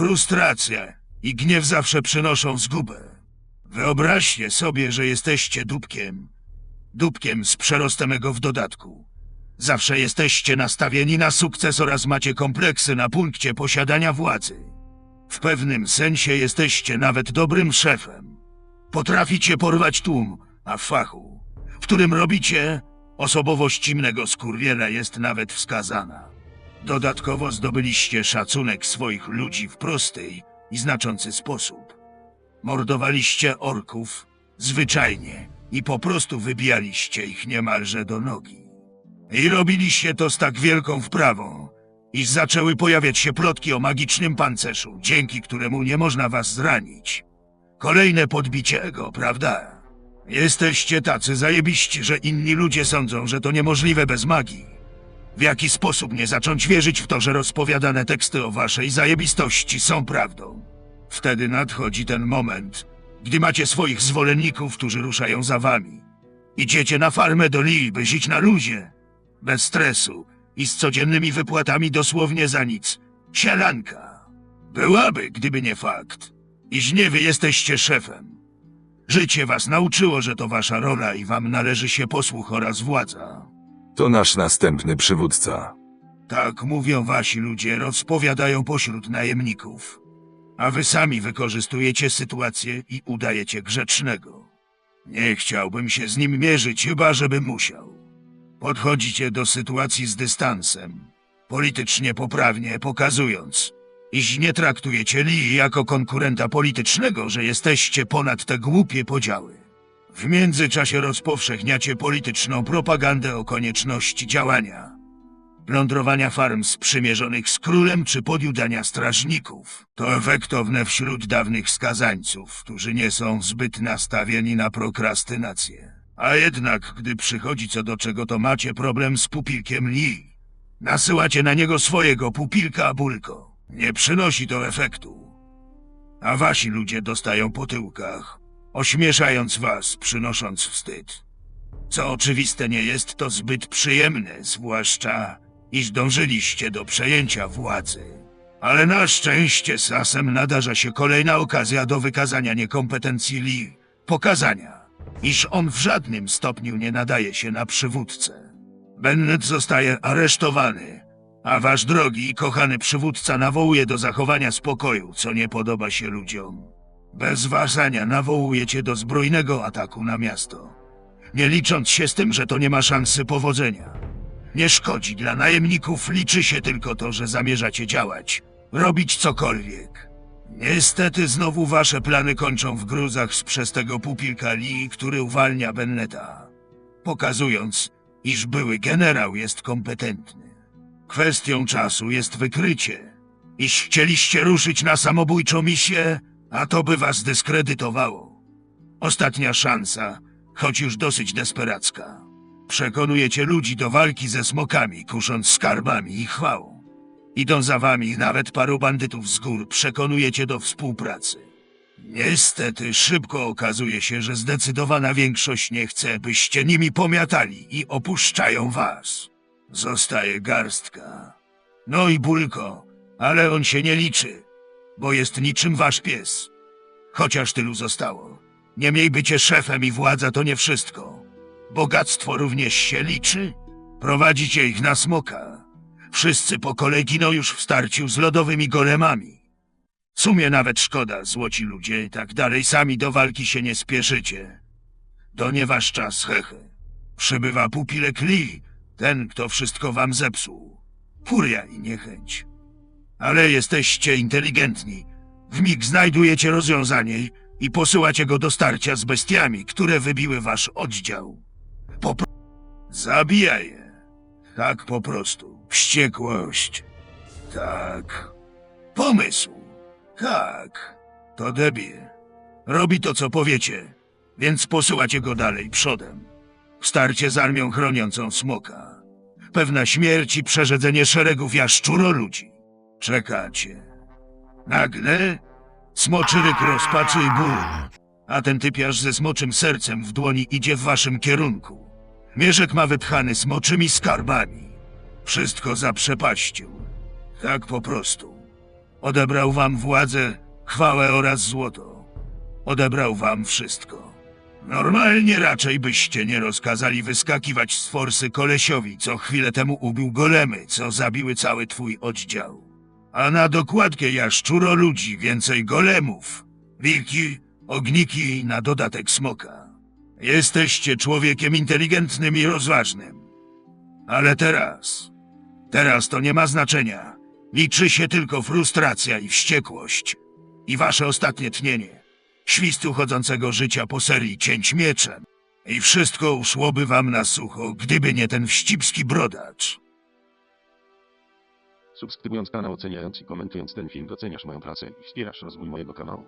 Frustracja i gniew zawsze przynoszą zgubę. Wyobraźcie sobie, że jesteście dupkiem. Dupkiem z przerostem ego w dodatku. Zawsze jesteście nastawieni na sukces oraz macie kompleksy na punkcie posiadania władzy. W pewnym sensie jesteście nawet dobrym szefem. Potraficie porwać tłum, a w fachu, w którym robicie, osobowość innego skurwiela jest nawet wskazana. Dodatkowo zdobyliście szacunek swoich ludzi w prosty i znaczący sposób. Mordowaliście orków zwyczajnie i po prostu wybijaliście ich niemalże do nogi. I robiliście to z tak wielką wprawą, iż zaczęły pojawiać się plotki o magicznym pancerzu, dzięki któremu nie można was zranić. Kolejne podbicie ego, prawda? Jesteście tacy zajebiści, że inni ludzie sądzą, że to niemożliwe bez magii. W jaki sposób nie zacząć wierzyć w to, że rozpowiadane teksty o waszej zajebistości są prawdą? Wtedy nadchodzi ten moment, gdy macie swoich zwolenników, którzy ruszają za wami. Idziecie na farmę do Lee, by żyć na luzie, bez stresu i z codziennymi wypłatami dosłownie za nic. Sielanka. Byłaby, gdyby nie fakt, iż nie wy jesteście szefem. Życie was nauczyło, że to wasza rola i wam należy się posłuch oraz władza. To nasz następny przywódca. Tak mówią wasi ludzie, rozpowiadają pośród najemników. A wy sami wykorzystujecie sytuację i udajecie grzecznego. Nie chciałbym się z nim mierzyć, chyba żebym musiał. Podchodzicie do sytuacji z dystansem, politycznie poprawnie pokazując, iż nie traktujecie Lee jako konkurenta politycznego, że jesteście ponad te głupie podziały. W międzyczasie rozpowszechniacie polityczną propagandę o konieczności działania. Plądrowania farm sprzymierzonych z królem czy podjudania strażników to efektowne wśród dawnych skazańców, którzy nie są zbyt nastawieni na prokrastynację. A jednak, gdy przychodzi co do czego, to macie problem z pupilkiem Lee. Nasyłacie na niego swojego pupilka Bulko. Nie przynosi to efektu. A wasi ludzie dostają po tyłkach, ośmieszając was, przynosząc wstyd. Co oczywiste nie jest to zbyt przyjemne, zwłaszcza iż dążyliście do przejęcia władzy. Ale na szczęście z asem nadarza się kolejna okazja do wykazania niekompetencji Lee, pokazania, iż on w żadnym stopniu nie nadaje się na przywódcę. Bennett zostaje aresztowany, a wasz drogi i kochany przywódca nawołuje do zachowania spokoju, co nie podoba się ludziom. Bez ważania nawołujecie do zbrojnego ataku na miasto nie licząc się z tym, że to nie ma szansy powodzenia. Nie szkodzi, dla najemników liczy się tylko to, że zamierzacie działać, robić cokolwiek. Niestety znowu wasze plany kończą w gruzach z przez tego pupilka Lee, który uwalnia Benneta, pokazując, iż były generał jest kompetentny. Kwestią czasu jest wykrycie, iż chcieliście ruszyć na samobójczą misję, a to by was dyskredytowało. Ostatnia szansa, choć już dosyć desperacka. Przekonujecie ludzi do walki ze smokami, kusząc skarbami i chwałą. Idą za wami nawet paru bandytów z gór, przekonujecie do współpracy. Niestety szybko okazuje się, że zdecydowana większość nie chce, byście nimi pomiatali i opuszczają was. Zostaje garstka. No i Bulko, ale on się nie liczy, bo jest niczym wasz pies. Chociaż tylu zostało. Niemniej bycie szefem i władza to nie wszystko. Bogactwo również się liczy. Prowadzicie ich na smoka. Wszyscy po kolei giną już w starciu z lodowymi golemami. W sumie nawet szkoda, złoci ludzie, tak dalej sami do walki się nie spieszycie. To nie wasz czas, hehe. Przybywa pupilek Lee, ten, kto wszystko wam zepsuł. Furia i niechęć. Ale jesteście inteligentni. W mig znajdujecie rozwiązanie i posyłacie go do starcia z bestiami, które wybiły wasz oddział. Po pro... Zabijaj je. Tak po prostu. Wściekłość. Tak. Pomysł. Tak. To debil. Robi to, co powiecie, więc posyłacie go dalej, przodem. Starcie z armią chroniącą smoka. Pewna śmierć i przerzedzenie szeregów jaszczuro ludzi. Czekacie. Nagle smoczy ryk rozpaczy i ból, a ten typiarz ze smoczym sercem w dłoni idzie w waszym kierunku. Mieszek ma wypchany smoczymi skarbami. Wszystko zaprzepaścił. Tak po prostu. Odebrał wam władzę, chwałę oraz złoto. Odebrał wam wszystko. Normalnie raczej byście nie rozkazali wyskakiwać z forsy kolesiowi, co chwilę temu ubił golemy, co zabiły cały twój oddział. A na dokładkę jaszczuro ludzi więcej golemów, wilki, ogniki na dodatek smoka. Jesteście człowiekiem inteligentnym i rozważnym. Ale teraz, teraz to nie ma znaczenia. Liczy się tylko frustracja i wściekłość. I wasze ostatnie tnienie. Świst uchodzącego życia po serii cięć mieczem. I wszystko uszłoby wam na sucho, gdyby nie ten wścibski brodacz. Subskrybując kanał, oceniając i komentując ten film doceniasz moją pracę i wspierasz rozwój mojego kanału.